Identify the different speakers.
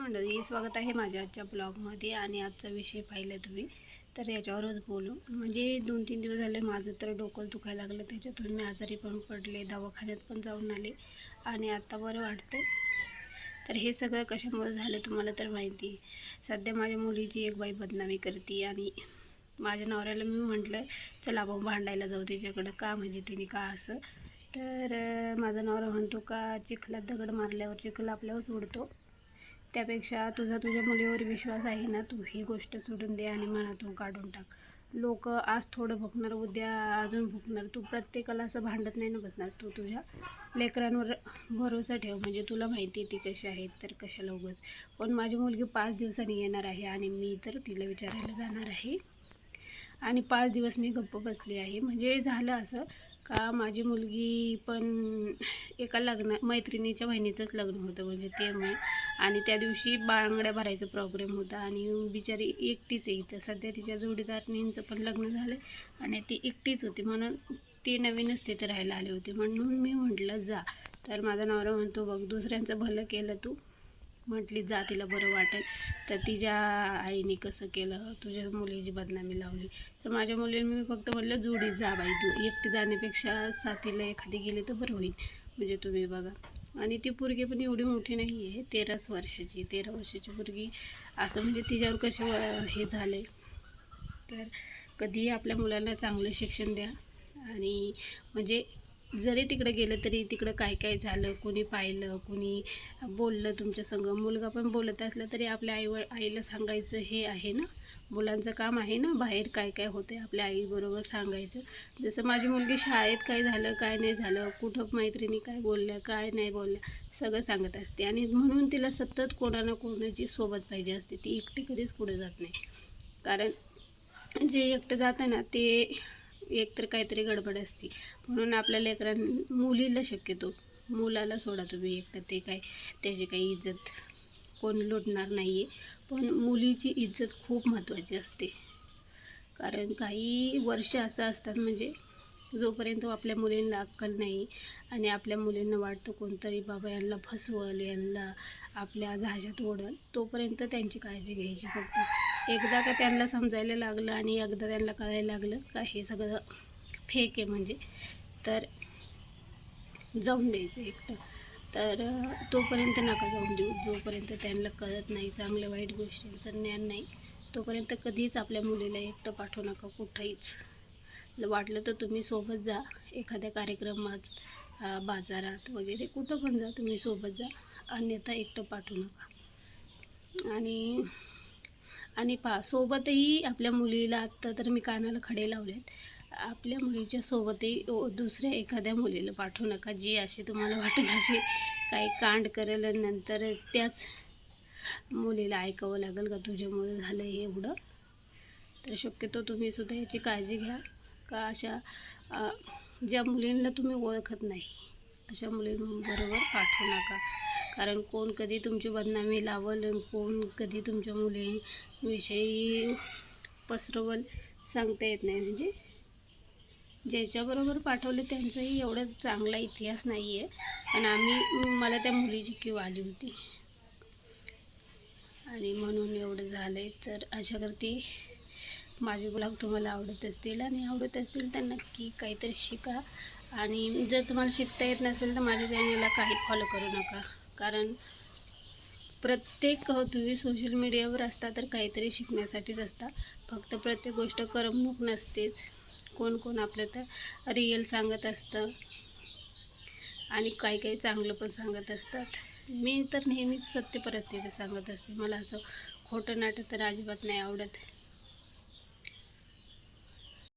Speaker 1: मंडळी स्वागत आहे माझ्या आजच्या ब्लॉगमध्ये आणि आजचा विषय पाहिला तुम्ही. तर याच्यावरच बोलू. म्हणजे दोन तीन दिवस झाले माझं तर डोकं दुखायला लागलं. त्याच्यातून मी आजारी पण पडले दवाखान्यात पण जाऊन आले आणि आत्ता बरं वाटतं तर हे सगळं कशामुळे झालं तुम्हाला तर माहिती सध्या माझ्या मुलीची एक बाई बदनामी करते आणि माझ्या नवऱ्याला मी म्हटलं चला आपण भांडायला जाऊ तिच्याकडं. का म्हणजे तिने का असं? तर माझा नवरा म्हणतो का चिखलात दगड मारल्यावर चिखल आपल्यावरच उडतो त्यापेक्षा तुझा तुझ्या मुलीवर विश्वास आहे ना तू ही गोष्ट सोडून दे आणि मनातून काढून टाक. लोक आज थोडं भुकणार उद्या अजून भुकणार. तू प्रत्येकाला असं भांडत नाही ना बसणार. तू तुझ्या लेकरांवर भरोसा ठेव. म्हणजे तुला माहिती आहे ती कशी आहेत तर कशाला उगच. पण माझी मुलगी पाच दिवसांनी येणार आहे आणि मी तर तिला विचारायला जाणार आहे. आणि पाच दिवस मी गप्प बसली आहे. म्हणजे झालं असं का माझी मुलगी पण एका लग्न मैत्रिणीच्या बहिणीचंच लग्न होतं. म्हणजे ते मी आणि त्या दिवशी बांगड्या भरायचा प्रोग्राम होता आणि बिचारी एकटीच आहे इथं. सध्या तिच्या जोडीदारणींचं पण लग्न झालं आणि ती एकटीच होती. म्हणून ती नवीनच तिथे राहायला आले होते. म्हणून मी म्हटलं जा. तर माझा नवरा म्हणतो बघ दुसऱ्यांचं भलं केलं तू. म्हटली जा तिला बरं वाटेल. तर तिच्या आईने कसं केलं? तुझ्या मुलीची बदनामी लावली. तर माझ्या मुलीने मी फक्त म्हटलं जोडीत जा बाई तू. एकटी जाण्यापेक्षा साथीला एखादी गेली तर बरं होईल. म्हणजे तुम्ही बघा. आणि ती पोरगी पण एवढी मोठी नाही आहे तेराच वर्षाची तेरा वर्षाची पोरगी. असं म्हणजे तिच्यावर कसे व- हे झाले. तर कधीही आपल्या मुलांना चांगलं शिक्षण द्या. आणि म्हणजे जरी तिकडे गेलं तरी तिकडं काय काय झालं कोणी पाहिलं कोणी बोललं तुमच्या संग. मुलगा पण बोलत असला तरी आपल्या आईवर आईला सांगायचं हे आहे ना. मुलांचं काम आहे ना बाहेर काय काय होतं आपल्या आईबरोबर सांगायचं. जसं माझी मुलगी शाळेत काय झालं काय नाही झालं कुठं मैत्रिणी काय बोलल्या काय नाही बोलल्या सगळं सांगत असते. आणि म्हणून तिला सतत कोणा ना कोणाची सोबत पाहिजे असते. ती एकटी कधीच पुढे जात नाही. कारण जे एकटं जातं ना ते एकतर काहीतरी गडबड असते. म्हणून आपल्या लेकरां मुलीला शक्यतो मुलाला सोडा तुम्ही एकटं. ते काय त्याची काही इज्जत कोण लुटणार नाही आहे पण मुलीची इज्जत खूप महत्त्वाची असते. कारण काही वर्ष असं असतात म्हणजे जोपर्यंत आपल्या मुलींना अक्कल नाही आणि आपल्या मुलींना वाटतं कोणतरी बाबा यांना फसवल यांना आपल्या जहाजात ओढल तोपर्यंत त्यांची काळजी घ्यायची फक्त. एकदा का त्यांना समजायला लागलं आणि एकदा त्यांना कळायला लागलं का हे सगळं फेक आहे म्हणजे तर जाऊन द्यायचं एकटं. तर तोपर्यंत नका जाऊन देऊ. जोपर्यंत त्यांना कळत नाही चांगल्या वाईट गोष्टींचं ज्ञान नाही तोपर्यंत कधीच आपल्या मुलीला एकटं पाठवू नका कुठंहीच वाटलं तर तुम्ही सोबत जा. एखाद्या कार्यक्रमात बाजारात वगैरे कुठं पण जा तुम्ही सोबत जा. अन्यथा एकटं पाठवू नका. आणि आणि पा सोबतही आपल्या मुलीला आत्ता तर मी कानाला खडे लावलेत. आपल्या मुलीच्या सोबतही ओ- दुसऱ्या एखाद्या मुलीला पाठवू नका. जी अशी तुम्हाला वाटेल अशी काही कांड करेल नंतर त्याच मुलीला ऐकावं लागेल का तुझ्यामुळे झालं हे एवढं? तर शक्यतो तुम्हीसुद्धा याची काळजी घ्या. का अशा ज्या मुलींना तुम्ही ओळखत नाही अशा मुलींबरोबर पाठवू नका. कारण कोण कधी तुमची बदनामी लावल कोण कधी तुमच्या मुलींविषयी पसरवल सांगता येत नाही. म्हणजे ज्याच्याबरोबर पाठवले त्यांचाही एवढा चांगला इतिहास नाही आहे पण आम्ही मला त्या मुलीची किव आली होती. आणि म्हणून एवढं झालं आहे तर अशा करते. माझे ब्लॉग तुम्हाला आवडत असतील आणि आवडत असतील तर नक्की काहीतरी शिका. आणि जर तुम्हाला शिकता येत नसेल तर माझ्या चॅनलला काही फॉलो करू नका. कारण प्रत्येक तुम्ही सोशल मीडियावर असता तर काहीतरी शिकण्यासाठीच असता. फक्त प्रत्येक गोष्ट करमणूक नसतेच. कोण कोण आपलं तर रिअल सांगत असतं. आणि काही काही चांगलं पण सांगत असतात. मी तर नेहमीच सत्य परिस्थिती सांगत असते. मला असं खोटं नाटक तर अजिबात नाही आवडत.